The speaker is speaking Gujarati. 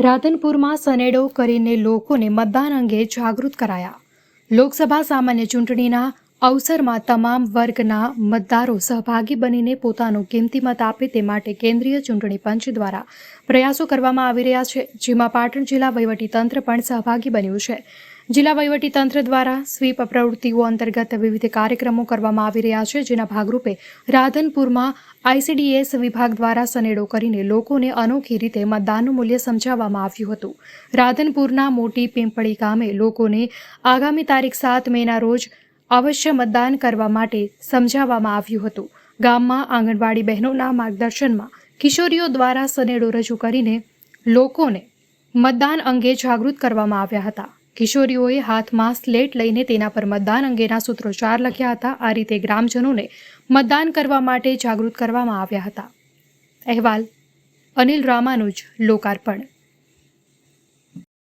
રાધનપુરમાં સનેડો કરીને લોકોને મતદાન અંગે જાગૃત કરાયા. લોકસભા સામાન્ય ચૂંટણીના અવસરમાં તમામ વર્ગના મતદારો સહભાગી બનીને પોતાનો કિંમતી મત આપે તે માટે કેન્દ્રીય ચૂંટણી પંચ દ્વારા પ્રયાસો કરવામાં આવી રહ્યા છે. જેમાં પાટણ જિલ્લા વહીવટીતંત્ર પણ સહભાગી બન્યું છે. જિલ્લા વહીવટીતંત્ર દ્વારા સ્વીપ પ્રવૃત્તિઓ અંતર્ગત વિવિધ કાર્યક્રમો કરવામાં આવી રહ્યા છે, જેના ભાગરૂપે રાધનપુરમાં આઈસીડીએસ વિભાગ દ્વારા સનેડો કરીને લોકોને અનોખી રીતે મતદાનનું મૂલ્ય સમજાવવામાં આવ્યું હતું. રાધનપુરના મોટી પિંપળી ગામે લોકોને આગામી તારીખ સાત મેના રોજ અવશ્ય મતદાન કરવા માટે સમજાવવામાં આવ્યું હતું. ગામમાં આંગણવાડી બહેનોના માર્ગદર્શનમાં કિશોરીઓ દ્વારા સનેડો રજૂ કરીને લોકોને મતદાન અંગે જાગૃત કરવામાં આવ્યા હતા. કિશોરીઓએ હાથમાં સ્લેટ લઈને તેના પર મતદાન અંગેના સૂત્રોચ્ચાર લખ્યા હતા. આ રીતે ગ્રામજનોને મતદાન કરવા માટે જાગૃત કરવામાં આવ્યા હતા. અહેવાલ અનિલ રામાનુજ, લોકાર્પણ.